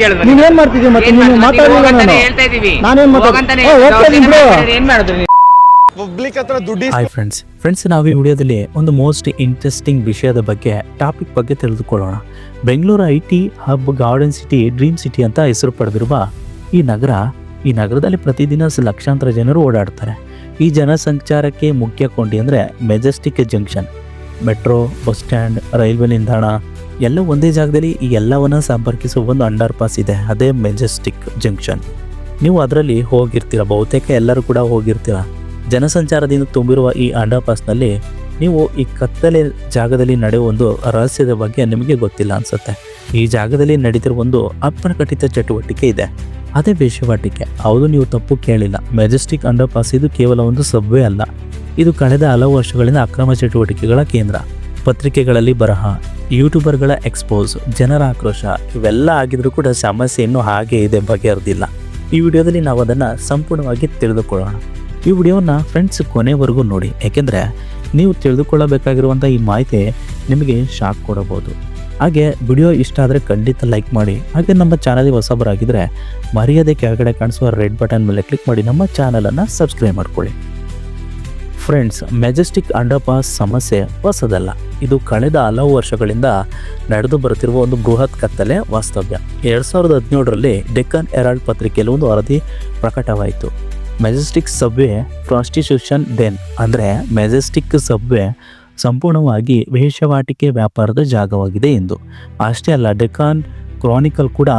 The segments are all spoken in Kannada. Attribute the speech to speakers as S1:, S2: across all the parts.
S1: ಕೇಳಿದ್ರೆ
S2: ನೀನ್ ಏನ್ ಮಾಡ್ತಿದ್ಯ ಮತ್ತೆ
S1: ಏನ್
S2: ನೀನು
S1: ಮಾಡ್ತಿದ್ವಿ?
S2: ನಾನು.
S1: ಹೇಳ್ತಾ ಇದೀವಿ
S2: ನಾನೇನ್ ಮಾತಾಡ್-
S1: ಹೋಗಂತಾನೆ
S2: ಏ, ಹೋಗ್ತಾ
S1: ದೌರ್ಜನ್ಯ
S2: ಇದ್ದೀನಿ ಬಿಡು.
S1: ಮಾಡಿದ್ರೆ ಏನ್ ಮಾಡಿದ್ರು ನೀವು?
S3: ಪಬ್ಲಿಕ್ ಹತ್ರ ದುಡ್ಡು
S4: ಹಾಯ್ ಫ್ರೆಂಡ್ಸ್ ಫ್ರೆಂಡ್ಸ್ ನಾವು ಈ ವಿಡಿಯೋದಲ್ಲಿ ಒಂದು ಮೋಸ್ಟ್ ಇಂಟ್ರೆಸ್ಟಿಂಗ್ ವಿಷಯದ ಬಗ್ಗೆ ಟಾಪಿಕ್ ಬಗ್ಗೆ ತಿಳಿದುಕೊಳ್ಳೋಣ. Bengaluru I T hub garden city dream city ಅಂತ ಹೆಸರು ಪಡೆದಿರುವ ಈ ನಗರ ಈ ನಗರದಲ್ಲಿ ಪ್ರತಿದಿನ ಲಕ್ಷಾಂತರ ಜನರು ಓಡಾಡ್ತಾರೆ. ಈ ಜನಸಂಚಾರಕ್ಕೆ ಮುಖ್ಯ ಕೊಂಡಿ ಅಂದರೆ Majestic junction metro bus stand railway ನಿಲ್ದಾಣ ಎಲ್ಲ ಒಂದೇ ಜಾಗದಲ್ಲಿ ಈ ಎಲ್ಲವನ್ನ ಸಂಪರ್ಕಿಸುವ ಒಂದು ಅಂಡರ್ ಪಾಸ್ ಇದೆ, ಅದೇ ಮೆಜೆಸ್ಟಿಕ್ ಜಂಕ್ಷನ್ ನೀವು ಅದರಲ್ಲಿ ಹೋಗಿರ್ತೀರ, ಬಹುತೇಕ ಎಲ್ಲರೂ ಕೂಡ ಹೋಗಿರ್ತೀರ. ಜನಸಂಚಾರದಿಂದ ತುಂಬಿರುವ ಈ ಅಂಡರ್ ಪಾಸ್ನಲ್ಲಿ ನೀವು ಈ ಕತ್ತಲೆ ಜಾಗದಲ್ಲಿ ನಡೆಯುವ ಒಂದು ರಹಸ್ಯದ ಬಗ್ಗೆ ನಿಮಗೆ ಗೊತ್ತಿಲ್ಲ ಅನ್ಸುತ್ತೆ. ಈ ಜಾಗದಲ್ಲಿ ನಡೀತಿರುವ ಒಂದು ಅಪ್ರಕಟಿತ ಚಟುವಟಿಕೆ ಇದೆ. ಅದೇ ವೇಷವಾಟಿಕೆ. ಹೌದು, ನೀವು ತಪ್ಪು ಕೇಳಿಲ್ಲ. ಮೆಜೆಸ್ಟಿಕ್ ಅಂಡರ್ ಪಾಸ್ ಇದು ಕೇವಲ ಒಂದು ಸಬ್ವೇ ಅಲ್ಲ. ಇದು ಕಳೆದ ಹಲವು ವರ್ಷಗಳಿಂದ ಅಕ್ರಮ ಚಟುವಟಿಕೆಗಳ ಕೇಂದ್ರ. ಪತ್ರಿಕೆಗಳಲ್ಲಿ ಬರಹ ಯೂಟ್ಯೂಬರ್ಗಳ ಎಕ್ಸ್ಪೋಸ್ ಜನರ ಆಕ್ರೋಶ ಇವೆಲ್ಲ ಆಗಿದ್ರೂ ಕೂಡ ಸಮಸ್ಯೆ ಇನ್ನೂ ಹಾಗೆ ಇದೆ ಬಗೆಹರಿದಿಲ್ಲ. ಈ ವಿಡಿಯೋದಲ್ಲಿ ನಾವು ಅದನ್ನು ಸಂಪೂರ್ಣವಾಗಿ ತಿಳಿದುಕೊಳ್ಳೋಣ. ಈ ವಿಡಿಯೋನ ಫ್ರೆಂಡ್ಸ್ ಕೊನೆವರೆಗೂ ನೋಡಿ. ಯಾಕೆಂದರೆ ನೀವು ತಿಳಿದುಕೊಳ್ಳಬೇಕಾಗಿರುವಂಥ ಈ ಮಾಹಿತಿ ನಿಮಗೆ ಶಾಕ್ ಕೊಡಬಹುದು. ಹಾಗೆ ವಿಡಿಯೋ ಇಷ್ಟ ಆದರೆ ಖಂಡಿತ ಲೈಕ್ ಮಾಡಿ. ಹಾಗೆ ನಮ್ಮ ಚಾನಲ್ಗೆ ಹೊಸಬರಾಗಿದ್ದರೆ ಮರ್ಯಾದೆ ಕೆಳಗಡೆ ಕಾಣಿಸುವ ರೆಡ್ ಬಟನ್ ಮೇಲೆ ಕ್ಲಿಕ್ ಮಾಡಿ ನಮ್ಮ ಚಾನಲನ್ನು ಸಬ್ಸ್ಕ್ರೈಬ್ ಮಾಡ್ಕೊಳ್ಳಿ. ಫ್ರೆಂಡ್ಸ್ ಮೆಜೆಸ್ಟಿಕ್ ಅಂಡರ್ ಪಾಸ್ ಸಮಸ್ಯೆ ಹೊಸದಲ್ಲ. ಇದು ಕಳೆದ ಹಲವು ವರ್ಷಗಳಿಂದ ನಡೆದು ಬರುತ್ತಿರುವ ಒಂದು ಬೃಹತ್ ಕತ್ತಲೆ ವಾಸ್ತವ್ಯ. ಎರಡು ಸಾವಿರದ ಹದಿನೇಳರಲ್ಲಿ ಡೆಕ್ಕನ್ ಹೆರಾಲ್ಡ್ ಪತ್ರಿಕೆಯಲ್ಲಿ ಒಂದು ವರದಿ ಪ್ರಕಟವಾಯಿತು. ಮೆಜೆಸ್ಟಿಕ್ ಸಬ್ವೆ ಪ್ರಾಸ್ಟಿಟ್ಯೂಷನ್ ಡೆನ್ ಅಂದರೆ ಮೆಜೆಸ್ಟಿಕ್ ಸಬ್ವೆ ಸಂಪೂರ್ಣವಾಗಿ ವೇಷವಾಟಿಕೆ ವ್ಯಾಪಾರದ ಜಾಗವಾಗಿದೆ ಎಂದು. ಅಷ್ಟೇ ಅಲ್ಲ ಡೆಕಾನ್ ಕ್ರಾನಿಕಲ್ ಕೂಡ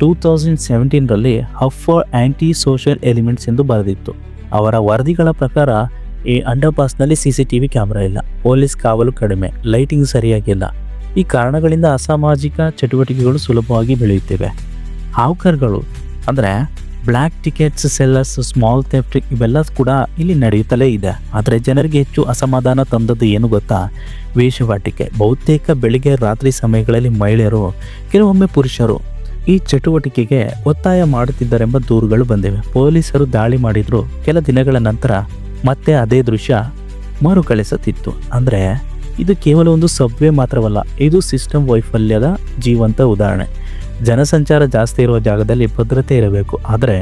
S4: two thousand ಸೆವೆಂಟೀನರಲ್ಲಿ hub for anti social elements ಎಂದು ಬರೆದಿತ್ತು. ಅವರ ವರದಿಗಳ ಪ್ರಕಾರ ಈ ಅಂಡರ್ಪಾಸ್ನಲ್ಲಿ C C T V camera ಇಲ್ಲ. ಪೊಲೀಸ್ ಕಾವಲು ಕಡಿಮೆ, ಲೈಟಿಂಗ್ ಸರಿಯಾಗಿಲ್ಲ. ಈ ಕಾರಣಗಳಿಂದ ಅಸಾಮಾಜಿಕ ಚಟುವಟಿಕೆಗಳು ಸುಲಭವಾಗಿ ಬೆಳೆಯುತ್ತಿವೆ. ಹಾವುಕರ್ಗಳು ಅಂದರೆ black tickets, sellers, small theft ಇವೆಲ್ಲ ಕೂಡ ಇಲ್ಲಿ ನಡೆಯುತ್ತಲೇ ಇದೆ. ಆದರೆ ಜನರಿಗೆ ಹೆಚ್ಚು ಅಸಮಾಧಾನ ತಂದದ್ದು ಏನು ಗೊತ್ತಾ? ವೇಷವಾಟಿಕೆ. ಬಹುತೇಕ ಬೆಳಿಗ್ಗೆ ರಾತ್ರಿ ಸಮಯಗಳಲ್ಲಿ ಮಹಿಳೆಯರು, ಕೆಲವೊಮ್ಮೆ ಪುರುಷರು ಈ ಚಟುವಟಿಕೆಗೆ ಒತ್ತಾಯ ಮಾಡುತ್ತಿದ್ದಾರೆಂಬ ದೂರುಗಳು ಬಂದಿವೆ. ಪೊಲೀಸರು ದಾಳಿ ಮಾಡಿದ್ರು. ಕೆಲ ದಿನಗಳ ನಂತರ ಮತ್ತೆ ಅದೇ ದೃಶ್ಯ ಮರುಕಳಿಸುತ್ತಿತ್ತು. ಅಂದರೆ ಇದು ಕೇವಲ ಒಂದು ಸಬ್ವೆ ಮಾತ್ರವಲ್ಲ, ಇದು ಸಿಸ್ಟಮ್ ವೈಫಲ್ಯದ ಜೀವಂತ ಉದಾಹರಣೆ. ಜನಸಂಚಾರ ಜಾಸ್ತಿ ಇರುವ ಜಾಗದಲ್ಲಿ ಭದ್ರತೆ ಇರಬೇಕು, ಆದರೆ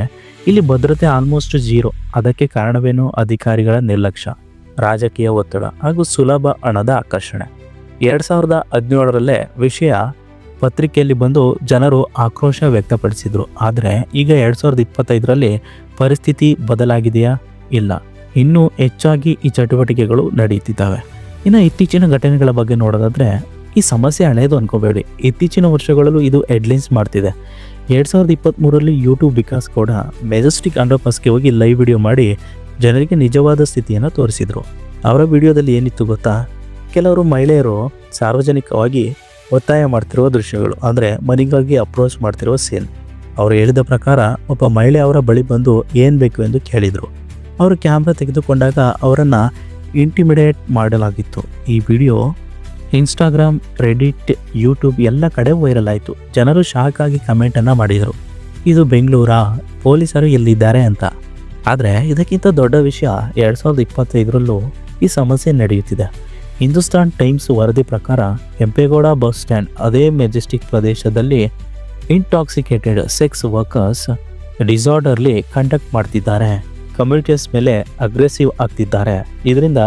S4: ಇಲ್ಲಿ ಭದ್ರತೆ ಆಲ್ಮೋಸ್ಟ್ ಜೀರೋ ಅದಕ್ಕೆ ಕಾರಣವೇನು? ಅಧಿಕಾರಿಗಳ ನಿರ್ಲಕ್ಷ್ಯ, ರಾಜಕೀಯ ಒತ್ತಡ ಹಾಗೂ ಸುಲಭ ಹಣದ ಆಕರ್ಷಣೆ. ಎರಡು ಸಾವಿರದ ಹದಿನೇಳರಲ್ಲೇ ವಿಷಯ ಪತ್ರಿಕೆಯಲ್ಲಿ ಬಂದು ಜನರು ಆಕ್ರೋಶ ವ್ಯಕ್ತಪಡಿಸಿದರು. ಆದರೆ ಈಗ ಎರಡು ಸಾವಿರದ ಇಪ್ಪತ್ತೈದರಲ್ಲಿ ಪರಿಸ್ಥಿತಿ ಬದಲಾಗಿದೆಯಾ? ಇಲ್ಲ. ಇನ್ನೂ ಹೆಚ್ಚಾಗಿ ಈ ಚಟುವಟಿಕೆಗಳು ನಡೆಯುತ್ತಿದ್ದಾವೆ. ಇನ್ನು ಇತ್ತೀಚಿನ ಘಟನೆಗಳ ಬಗ್ಗೆ ನೋಡೋದಾದ್ರೆ, ಈ ಸಮಸ್ಯೆ ಹಳೆಯದು ಅನ್ಕೋಬೇಡಿ. ಇತ್ತೀಚಿನ ವರ್ಷಗಳಲ್ಲೂ ಇದು ಹೆಡ್ಲೈನ್ಸ್ ಮಾಡ್ತಿದೆ. ಎರಡು ಸಾವಿರದ ಇಪ್ಪತ್ತ್ಮೂರರಲ್ಲಿ ಯೂಟ್ಯೂಬ್ ವಿಕಾಸ್ ಕೂಡ ಮೆಜೆಸ್ಟಿಕ್ ಅಂಡರ್ಪಾಸ್ಗೆ ಹೋಗಿ ಲೈವ್ ವಿಡಿಯೋ ಮಾಡಿ ಜನರಿಗೆ ನಿಜವಾದ ಸ್ಥಿತಿಯನ್ನು ತೋರಿಸಿದರು. ಅವರ ವಿಡಿಯೋದಲ್ಲಿ ಏನಿತ್ತು ಗೊತ್ತಾ? ಕೆಲವರು ಮಹಿಳೆಯರು ಸಾರ್ವಜನಿಕವಾಗಿ ಒತ್ತಾಯ ಮಾಡ್ತಿರುವ ದೃಶ್ಯಗಳು, ಅಂದರೆ ಮನೆಗಾಗಿ ಅಪ್ರೋಚ್ ಮಾಡ್ತಿರುವ ಸೀನ್ ಅವರು ಹೇಳಿದ ಪ್ರಕಾರ, ಒಬ್ಬ ಮಹಿಳೆ ಅವರ ಬಳಿ ಬಂದು ಏನು ಬೇಕು ಎಂದು ಕೇಳಿದರು. ಅವರು ಕ್ಯಾಮ್ರಾ ತೆಗೆದುಕೊಂಡಾಗ ಅವರನ್ನು ಇಂಟಿಮಿಡೇಟ್ ಮಾಡಲಾಗಿತ್ತು. ಈ ವಿಡಿಯೋ ಇನ್ಸ್ಟಾಗ್ರಾಮ್ ರೆಡಿಟ್ ಯೂಟ್ಯೂಬ್ ಎಲ್ಲ ಕಡೆ ವೈರಲ್ ಆಯಿತು. ಜನರು ಶಾಕ್ ಆಗಿ ಕಮೆಂಟನ್ನು ಮಾಡಿದರು. ಇದು ಬೆಂಗಳೂರಾ, ಪೊಲೀಸರು ಎಲ್ಲಿದ್ದಾರೆ ಅಂತ. ಆದರೆ ಇದಕ್ಕಿಂತ ದೊಡ್ಡ ವಿಷಯ ಎರಡು ಸಾವಿರದ ಇಪ್ಪತ್ತೈದರಲ್ಲೂ ಈ ಸಮಸ್ಯೆ ನಡೆಯುತ್ತಿದೆ. ಹಿಂದೂಸ್ತಾನ್ ಟೈಮ್ಸ್ ವರದಿ ಪ್ರಕಾರ ಕೆಂಪೇಗೌಡ ಬಸ್ ಸ್ಟ್ಯಾಂಡ್, ಅದೇ ಮೆಜೆಸ್ಟಿಕ್ ಪ್ರದೇಶದಲ್ಲಿ intoxicated sex workers disorderly conduct ಮಾಡ್ತಿದ್ದಾರೆ. ಕಮ್ಯುನಿಟೀಸ್ ಮೇಲೆ ಅಗ್ರೆಸಿವ್ ಆಗ್ತಿದ್ದಾರೆ. ಇದರಿಂದ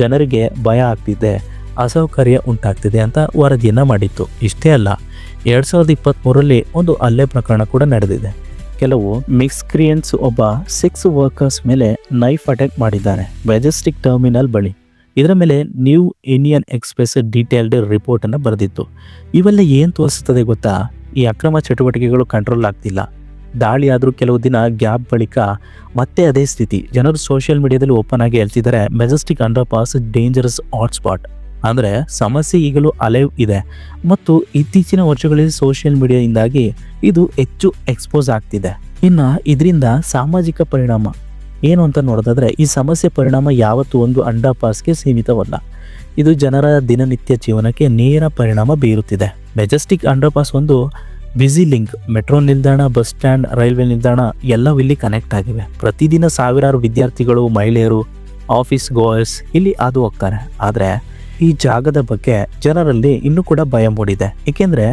S4: ಜನರಿಗೆ ಭಯ ಆಗ್ತಿದೆ, ಅಸೌಕರ್ಯ ಉಂಟಾಗ್ತಿದೆ ಅಂತ ವರದಿಯನ್ನು ಮಾಡಿತ್ತು. ಇಷ್ಟೇ ಅಲ್ಲ, ಎರಡು ಸಾವಿರದ ಇಪ್ಪತ್ತ್ಮೂರರಲ್ಲಿ ಒಂದು ಹಲ್ಲೆ ಪ್ರಕರಣ ಕೂಡ ನಡೆದಿದೆ. ಕೆಲವು ಮಿಕ್ಸ್ಕ್ರಿಯನ್ಸ್ ಒಬ್ಬ ಸಿಕ್ಸ್ ವರ್ಕರ್ಸ್ ಮೇಲೆ ನೈಫ್ ಅಟ್ಯಾಕ್ ಮಾಡಿದ್ದಾರೆ ಮೆಜೆಸ್ಟಿಕ್ ಟರ್ಮಿನಲ್ ಬಳಿ. ಇದರ ಮೇಲೆ ನ್ಯೂ ಇಂಡಿಯನ್ ಎಕ್ಸ್ಪ್ರೆಸ್ ಡೀಟೇಲ್ಡ್ ರಿಪೋರ್ಟನ್ನು ಬರೆದಿತ್ತು. ಇವೆಲ್ಲ ಏನು ತೋರಿಸುತ್ತದೆ ಗೊತ್ತಾ? ಈ ಅಕ್ರಮ ಚಟುವಟಿಕೆಗಳು ಕಂಟ್ರೋಲ್ ಆಗ್ತಿಲ್ಲ. ದಾಳಿ ಆದರೂ ಕೆಲವು ದಿನ ಗ್ಯಾಪ್ ಬಳಿಕ ಮತ್ತೆ ಅದೇ ಸ್ಥಿತಿ. ಜನರು ಸೋಷಿಯಲ್ ಮೀಡಿಯಾದಲ್ಲಿ ಓಪನ್ ಆಗಿ ಹೇಳ್ತಿದ್ದಾರೆ Majestic underpass dangerous hotspot ಅಂದರೆ ಸಮಸ್ಯೆ ಈಗಲೂ ಅಲೈವ್ ಇದೆ. ಮತ್ತು ಇತ್ತೀಚಿನ ವರ್ಷಗಳಲ್ಲಿ ಸೋಷಿಯಲ್ ಮೀಡಿಯಾದಿಂದಾಗಿ ಇದು ಹೆಚ್ಚು ಎಕ್ಸ್ಪೋಸ್ ಆಗ್ತಿದೆ. ಇನ್ನು ಇದರಿಂದ ಸಾಮಾಜಿಕ ಪರಿಣಾಮ ಏನು ಅಂತ ನೋಡೋದಾದರೆ, ಈ ಸಮಸ್ಯೆ ಪರಿಣಾಮ ಯಾವತ್ತೂ ಒಂದು ಅಂಡರ್ ಪಾಸ್ಗೆ ಸೀಮಿತವಲ್ಲ. ಇದು ಜನರ ದಿನನಿತ್ಯ ಜೀವನಕ್ಕೆ ನೇರ ಪರಿಣಾಮ ಬೀರುತ್ತಿದೆ. ಮೆಜೆಸ್ಟಿಕ್ ಅಂಡರ್ ಪಾಸ್ ಒಂದು ಬ್ಯುಸಿ ಲಿಂಕ್, ಮೆಟ್ರೋ ನಿಲ್ದಾಣ, ಬಸ್ ಸ್ಟ್ಯಾಂಡ್, ರೈಲ್ವೆ ನಿಲ್ದಾಣ ಎಲ್ಲವೂ ಇಲ್ಲಿ ಕನೆಕ್ಟ್ ಆಗಿವೆ. ಪ್ರತಿದಿನ ಸಾವಿರಾರು ವಿದ್ಯಾರ್ಥಿಗಳು, ಮಹಿಳೆಯರು ಆಫೀಸ್ ಗೋಯರ್ಸ್ ಇಲ್ಲಿ ಹಾದು ಹೋಗ್ತಾರೆ ಆದರೆ ಈ ಜಾಗದ ಬಗ್ಗೆ ಜನರಲ್ಲಿ ಇನ್ನೂ ಕೂಡ ಭಯ ಮೂಡಿದೆ. ಏಕೆಂದರೆ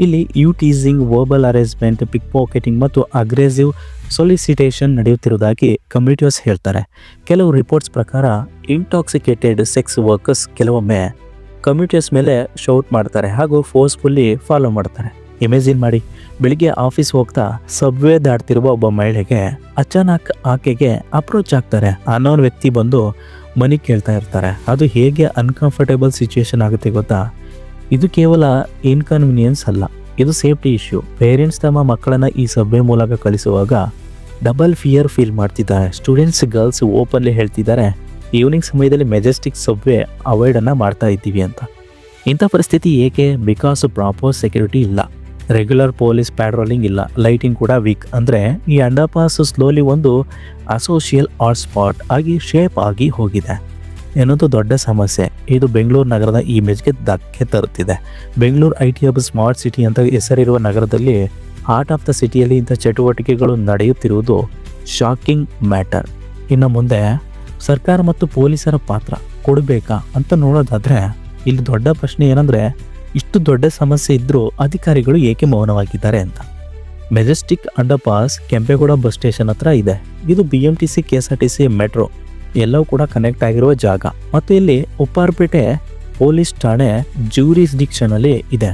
S4: ಇಲ್ಲಿ eve teasing verbal arrangement pickpocketing ಮತ್ತು ಅಗ್ರೆಸಿವ್ ಸೊಲಿಸಿಟೇಷನ್ ನಡೆಯುತ್ತಿರುವುದಾಗಿ ಕಮ್ಯುನಿಟಿಯರ್ಸ್ ಹೇಳ್ತಾರೆ. ಕೆಲವು ರಿಪೋರ್ಟ್ಸ್ ಪ್ರಕಾರ ಇಂಟಾಕ್ಸಿಕೇಟೆಡ್ ಸೆಕ್ಸ್ ವರ್ಕರ್ಸ್ ಕೆಲವೊಮ್ಮೆ ಕಮ್ಯುನಿಟೀಸ್ ಮೇಲೆ ಶೌಟ್ ಮಾಡ್ತಾರೆ ಹಾಗೂ ಫೋರ್ಸ್ಫುಲ್ಲಿ ಫಾಲೋ ಮಾಡ್ತಾರೆ. ಇಮೇಜಿನ್ ಮಾಡಿ. ಬೆಳಿಗ್ಗೆ ಆಫೀಸ್ ಹೋಗ್ತಾ ಸಬ್ವೇ ದಾಡ್ತಿರುವ ಒಬ್ಬ ಮಹಿಳೆಗೆ ಅಚಾನಕ್ ಆಕೆಗೆ ಅಪ್ರೋಚ್ ಆಗ್ತಾರೆ. ಅನ್ನೋನ್ ವ್ಯಕ್ತಿ ಬಂದು ಮನಿ ಕೇಳ್ತಾ ಇರ್ತಾರೆ. ಅದು ಹೇಗೆ ಅನ್ಕಂಫರ್ಟೇಬಲ್ ಸಿಚುವೇಶನ್ ಆಗುತ್ತೆ ಗೊತ್ತಾ? ಇದು ಕೇವಲ ಇನ್ಕನ್ವೀನಿಯನ್ಸ್ ಅಲ್ಲ. ಇದು ಸೇಫ್ಟಿ ಇಶ್ಯೂ ಪೇರೆಂಟ್ಸ್ ತಮ್ಮ ಮಕ್ಕಳನ್ನ ಈ ಸಭೆ ಮೂಲಕ ಕಳಿಸುವಾಗ ಡಬಲ್ ಫಿಯರ್ ಫೀಲ್ ಮಾಡ್ತಿದ್ದಾರೆ. ಸ್ಟೂಡೆಂಟ್ಸ್ ಗರ್ಲ್ಸ್ ಓಪನ್ಲಿ ಹೇಳ್ತಿದ್ದಾರೆ ಈವ್ನಿಂಗ್ ಸಮಯದಲ್ಲಿ ಮೆಜೆಸ್ಟಿಕ್ ಸಬ್ವೆ ಅವಾಯ್ಡ್ ಅನ್ನ ಮಾಡ್ತಾ ಇದ್ದೀವಿ ಅಂತ. ಇಂಥ ಪರಿಸ್ಥಿತಿ ಏಕೆ? ಬಿಕಾಸ್ ಪ್ರಾಪರ್ ಸೆಕ್ಯೂರಿಟಿ ಇಲ್ಲ. ರೆಗ್ಯುಲರ್ ಪೊಲೀಸ್ ಪ್ಯಾಟ್ರೋಲಿಂಗ್ ಇಲ್ಲ. ಲೈಟಿಂಗ್ ಕೂಡ ವೀಕ್ ಅಂದರೆ ಈ ಅಂಡರ್ಪಾಸ್ ಸ್ಲೋಲಿ ಒಂದು ಅಸೋಷಿಯಲ್ ಹಾಟ್ ಸ್ಪಾಟ್ ಆಗಿ ಶೇಪ್ ಆಗಿ ಹೋಗಿದೆ. ಎನ್ನುವುದು ದೊಡ್ಡ ಸಮಸ್ಯೆ. ಇದು ಬೆಂಗಳೂರು ನಗರದ ಇಮೇಜ್ಗೆ ಧಕ್ಕೆ ತರುತ್ತಿದೆ. Bengaluru I T hub smart city ಅಂತ ಹೆಸರಿರುವ ನಗರದಲ್ಲಿ ಹಾರ್ಟ್ ಆಫ್ ದ ಸಿಟಿಯಲ್ಲಿ ಇಂಥ ಚಟುವಟಿಕೆಗಳು ನಡೆಯುತ್ತಿರುವುದು ಶಾಕಿಂಗ್ ಮ್ಯಾಟರ್ ಇನ್ನು ಮುಂದೆ ಸರ್ಕಾರ ಮತ್ತು ಪೊಲೀಸರ ಪಾತ್ರ ಕೊಡಬೇಕಾ ಅಂತ ನೋಡೋದಾದರೆ ಇಲ್ಲಿ ದೊಡ್ಡ ಪ್ರಶ್ನೆ ಏನಂದ್ರೆ ಇಷ್ಟು ದೊಡ್ಡ ಸಮಸ್ಯೆ ಇದ್ದರೂ ಅಧಿಕಾರಿಗಳು ಏಕೆ ಮೌನವಾಗಿದ್ದಾರೆ ಅಂತ. Majestic underpass Kempegowda bus station ಹತ್ರ ಇದೆ. ಇದು B M T C K S R T C metro. ಎಲ್ಲವೂ ಕೂಡ ಕನೆಕ್ಟ್ ಆಗಿರುವ ಜಾಗ. ಮತ್ತು ಇಲ್ಲಿ ಉಪ್ಪಾರ್ಪೇಟೆ ಪೊಲೀಸ್ ಠಾಣೆ ಜೂರಿಸ್ಡಿಕ್ಷನ್ ಅಲ್ಲಿ ಇದೆ.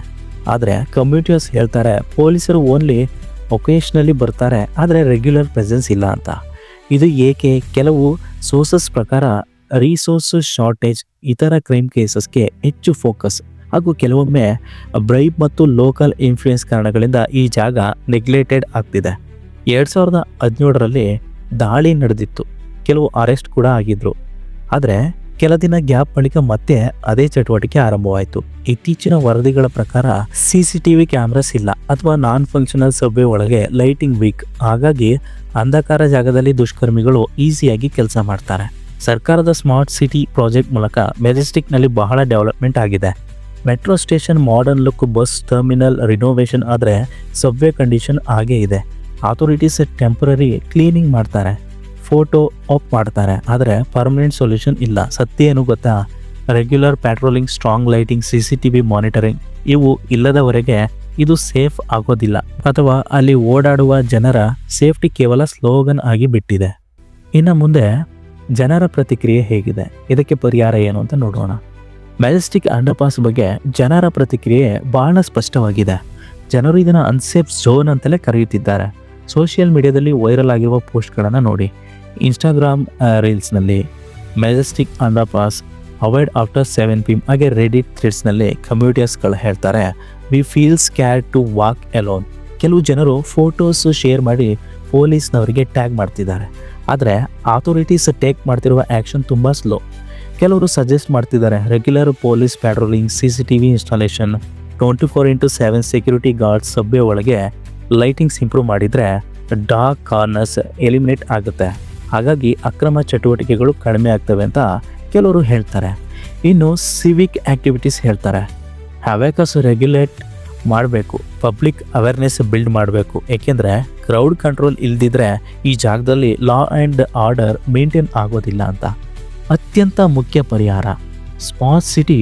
S4: ಆದರೆ ಕಮ್ಯುನಿಟೀಸ್ ಹೇಳ್ತಾರೆ, ಪೊಲೀಸರು ಓನ್ಲಿ ಒಕೇಶ್ನಲ್ಲಿ ಬರ್ತಾರೆ, ಆದರೆ ರೆಗ್ಯುಲರ್ ಪ್ರೆಸೆನ್ಸ್ ಇಲ್ಲ ಅಂತ. ಇದು ಏಕೆ? ಕೆಲವು ಸೋರ್ಸಸ್ ಪ್ರಕಾರ ರಿಸೋರ್ಸಸ್ ಶಾರ್ಟೇಜ್, ಇತರ ಕ್ರೈಮ್ ಕೇಸಸ್ಗೆ ಹೆಚ್ಚು ಫೋಕಸ್. ಹಾಗೂ ಕೆಲವೊಮ್ಮೆ ಬ್ರೈಬ್ ಮತ್ತು ಲೋಕಲ್ ಇನ್ಫ್ಲೂಯೆನ್ಸ್ ಕಾರಣಗಳಿಂದ ಈ ಜಾಗ ನೆಗ್ಲೆಕ್ಟೆಡ್ ಆಗ್ತಿದೆ. ಎರಡು ಸಾವಿರದ ಹದಿನೇಳರಲ್ಲಿ ದಾಳಿ ನಡೆದಿತ್ತು. ಕೆಲವು ಅರೆಸ್ಟ್ ಕೂಡ ಆಗಿದ್ರು. ಆದರೆ ಕೆಲ ದಿನ ಗ್ಯಾಪ್ ಬಳಿಕ ಮತ್ತೆ ಅದೇ ಚಟುವಟಿಕೆ ಆರಂಭವಾಯಿತು. ಇತ್ತೀಚಿನ ವರದಿಗಳ ಪ್ರಕಾರ C C T V cameras ಇಲ್ಲ ಅಥವಾ ನಾನ್ ಫಂಕ್ಷನಲ್ ಸಭೆ ಒಳಗೆ ಲೈಟಿಂಗ್ ವೀಕ್ ಹಾಗಾಗಿ ಅಂಧಕಾರ ಜಾಗದಲ್ಲಿ ದುಷ್ಕರ್ಮಿಗಳು ಈಸಿಯಾಗಿ ಕೆಲಸ ಮಾಡ್ತಾರೆ. ಸರ್ಕಾರದ ಸ್ಮಾರ್ಟ್ ಸಿಟಿ ಪ್ರಾಜೆಕ್ಟ್ ಮೂಲಕ ಮೆಜೆಸ್ಟಿಕ್ನಲ್ಲಿ ಬಹಳ ಡೆವಲಪ್ಮೆಂಟ್ ಆಗಿದೆ. Metro station modern look bus terminal renovation ಆದರೆ ಸಬ್ವೆ ಕಂಡೀಷನ್ ಹಾಗೇ ಇದೆ. ಅಥಾರಿಟೀಸ್ ಟೆಂಪರರಿ ಕ್ಲೀನಿಂಗ್ ಮಾಡ್ತಾರೆ. ಫೋಟೋ ಆಫ್ ಮಾಡ್ತಾರೆ. ಆದರೆ ಪರ್ಮನೆಂಟ್ ಸೊಲ್ಯೂಷನ್ ಇಲ್ಲ. ಸತ್ಯ ಏನು ಗೊತ್ತಾ? Regular patrolling strong lighting C C T V monitoring ಇವು ಇಲ್ಲದವರೆಗೆ ಇದು ಸೇಫ್ ಆಗೋದಿಲ್ಲ. ಅಥವಾ ಅಲ್ಲಿ ಓಡಾಡುವ ಜನರ ಸೇಫ್ಟಿ ಕೇವಲ ಸ್ಲೋಗನ್ ಆಗಿ ಬಿಟ್ಟಿದೆ. ಇನ್ನು ಮುಂದೆ ಜನರ ಪ್ರತಿಕ್ರಿಯೆ ಹೇಗಿದೆ? ಇದಕ್ಕೆ ಪರಿಹಾರ ಏನು ಅಂತ ನೋಡೋಣ. ಮೆಜೆಸ್ಟಿಕ್ ಅಂಡರ್ಪಾಸ್ ಬಗ್ಗೆ ಜನರ ಪ್ರತಿಕ್ರಿಯೆ ಬಹಳ ಸ್ಪಷ್ಟವಾಗಿದೆ. ಜನರು ಇದನ್ನು ಅನ್ಸೇಫ್ ಝೋನ್ ಅಂತಲೇ ಕರೆಯುತ್ತಿದ್ದಾರೆ. ಸೋಷಿಯಲ್ ಮೀಡಿಯಾದಲ್ಲಿ ವೈರಲ್ ಆಗಿರುವ ಪೋಸ್ಟ್ಗಳನ್ನು ನೋಡಿ. Instagram ರೀಲ್ಸ್ನಲ್ಲಿ Majestic underpass, avoid after seven PM ಹಾಗೆ ರೆಡಿಟ್ ಥ್ರೆಡ್ಸ್ನಲ್ಲಿ ಕಮ್ಯುನಿಟೀಸ್ಗಳು ಹೇಳ್ತಾರೆ we feel scared to walk alone ಕೆಲವು ಜನರು ಫೋಟೋಸ್ ಶೇರ್ ಮಾಡಿ ಪೊಲೀಸ್ನವರಿಗೆ ಟ್ಯಾಗ್ ಮಾಡ್ತಿದ್ದಾರೆ. ಆದರೆ ಅಥಾರಿಟೀಸ್ ಟೇಕ್ ಮಾಡ್ತಿರುವ ಆ್ಯಕ್ಷನ್ ತುಂಬ ಸ್ಲೋ ಕೆಲವರು ಸಜೆಸ್ಟ್ ಮಾಡ್ತಿದ್ದಾರೆ regular police patrolling C C T V installation twenty four into seven security guards ಸಭೆ ಒಳಗೆ ಲೈಟಿಂಗ್ಸ್ ಇಂಪ್ರೂವ್ ಮಾಡಿದರೆ ಡಾರ್ಕ್ ಕಾರ್ನರ್ಸ್ ಎಲಿಮಿನೇಟ್ ಆಗುತ್ತೆ. ಹಾಗಾಗಿ ಅಕ್ರಮ ಚಟುವಟಿಕೆಗಳು ಕಡಿಮೆ ಆಗ್ತವೆ ಅಂತ ಕೆಲವರು ಹೇಳ್ತಾರೆ. ಇನ್ನು ಸಿವಿಕ್ ಆ್ಯಕ್ಟಿವಿಟೀಸ್ ಹೇಳ್ತಾರೆ. ಹ್ಯಾವೇಕಸ್ ರೆಗ್ಯುಲೇಟ್ ಮಾಡಬೇಕು ಪಬ್ಲಿಕ್ ಅವೇರ್ನೆಸ್ ಬಿಲ್ಡ್ ಮಾಡಬೇಕು. ಏಕೆಂದರೆ ಕ್ರೌಡ್ ಕಂಟ್ರೋಲ್ ಇಲ್ದಿದ್ರೆ ಈ ಜಾಗದಲ್ಲಿ ಲಾ ಆ್ಯಂಡ್ ಆರ್ಡರ್ ಮೇಂಟೈನ್ ಆಗೋದಿಲ್ಲ ಅಂತ. ಅತ್ಯಂತ ಮುಖ್ಯ ಪರಿಹಾರ. ಸ್ಮಾರ್ಟ್ ಸಿಟಿ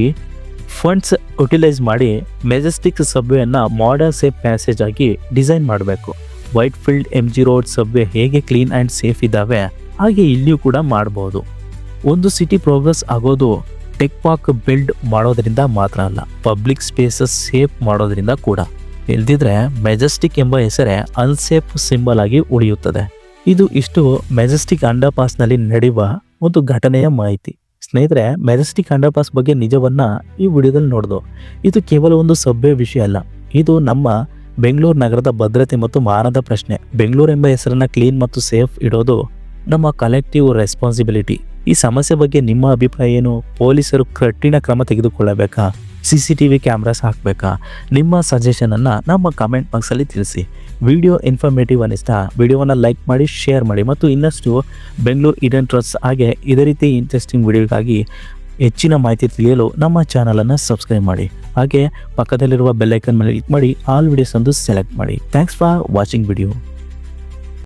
S4: ಫಂಡ್ಸ್ ಯುಟಿಲೈಸ್ ಮಾಡಿ ಮೆಜೆಸ್ಟಿಕ್ ಸಬ್ವೆಯನ್ನು ಮಾಡರ್ನ್ ಸೇಫ್ ಪ್ಯಾಸೇಜ್ ಆಗಿ ಡಿಸೈನ್ ಮಾಡಬೇಕು. Whitefield M G road subway ಹೇಗೆ ಕ್ಲೀನ್ ಆ್ಯಂಡ್ ಸೇಫ್ ಇದ್ದಾವೆ ಹಾಗೆ ಇಲ್ಲಿಯೂ ಕೂಡ ಮಾಡ್ಬೋದು. ಒಂದು ಸಿಟಿ ಪ್ರೋಗ್ರೆಸ್ ಆಗೋದು ಟೆಕ್ ಪಾಕ್ ಬಿಲ್ಡ್ ಮಾಡೋದರಿಂದ ಮಾತ್ರ ಅಲ್ಲ ಪಬ್ಲಿಕ್ ಸ್ಪೇಸಸ್ ಸೇಫ್ ಮಾಡೋದರಿಂದ ಕೂಡ. ಇಲ್ದಿದ್ರೆ ಮೆಜೆಸ್ಟಿಕ್ ಎಂಬ ಹೆಸರೇ ಅನ್ಸೇಫ್ ಸಿಂಬಲ್ ಆಗಿ ಉಳಿಯುತ್ತದೆ. ಇದು ಇಷ್ಟು ಮೆಜೆಸ್ಟಿಕ್ ಅಂಡರ್ಪಾಸ್ನಲ್ಲಿ ನಡೆಯುವ ಒಂದು ಘಟನೆಯ ಮಾಹಿತಿ. ಸ್ನೇಹಿತರೆ ಮೆಜೆಸ್ಟಿಕ್ ಅಂಡರ್ಪಾಸ್ ಬಗ್ಗೆ ನಿಜವನ್ನ ಈ ವಿಡಿಯೋದಲ್ಲಿ ನೋಡಿದ್ವು ಇದು ಕೇವಲ ಒಂದು ಸಭ್ಯ ವಿಷಯ ಅಲ್ಲ. ಇದು ನಮ್ಮ ಬೆಂಗಳೂರು ನಗರದ ಭದ್ರತೆ ಮತ್ತು ಮಾನದ ಪ್ರಶ್ನೆ. ಬೆಂಗಳೂರು ಎಂಬ ಹೆಸರನ್ನ ಕ್ಲೀನ್ ಮತ್ತು ಸೇಫ್ ಇಡೋದು ನಮ್ಮ ಕಲೆಕ್ಟಿವ್ ರೆಸ್ಪಾನ್ಸಿಬಿಲಿಟಿ. ಈ ಸಮಸ್ಯೆ ಬಗ್ಗೆ ನಿಮ್ಮ ಅಭಿಪ್ರಾಯ ಏನು? ಪೊಲೀಸರು ಕಠಿಣ ಕ್ರಮ ತೆಗೆದುಕೊಳ್ಳಬೇಕಾ? C C T V cameras ಹಾಕಬೇಕಾ? ನಿಮ್ಮ ಸಜೆಷನನ್ನು ನಮ್ಮ ಕಮೆಂಟ್ ಬಾಕ್ಸಲ್ಲಿ ತಿಳಿಸಿ. ವಿಡಿಯೋ ಇನ್ಫಾರ್ಮೇಟಿವ್ ಅನ್ನಿಸ್ತ ವಿಡಿಯೋವನ್ನು ಲೈಕ್ ಮಾಡಿ ಶೇರ್ ಮಾಡಿ ಮತ್ತು ಇನ್ನಷ್ಟು ಬೆಂಗಳೂರು ಇಡನ್ ಟ್ರಸ್ಟ್ ಹಾಗೆ ಇದೇ ರೀತಿ ಇಂಟ್ರೆಸ್ಟಿಂಗ್ ವಿಡಿಯೋಗಾಗಿ ಹೆಚ್ಚಿನ ಮಾಹಿತಿ ತಿಳಿಯಲು ನಮ್ಮ ಚಾನಲನ್ನು ಸಬ್ಸ್ಕ್ರೈಬ್ ಮಾಡಿ. ಹಾಗೆ ಪಕ್ಕದಲ್ಲಿರುವ ಬೆಲ್ಲೈಕನ್ ಮೇಲೆ ಕ್ಲಿಕ್ ಮಾಡಿ ಆಲ್ ವಿಡಿಯೋಸ್ ಒಂದು ಸೆಲೆಕ್ಟ್ ಮಾಡಿ. Thanks for watching video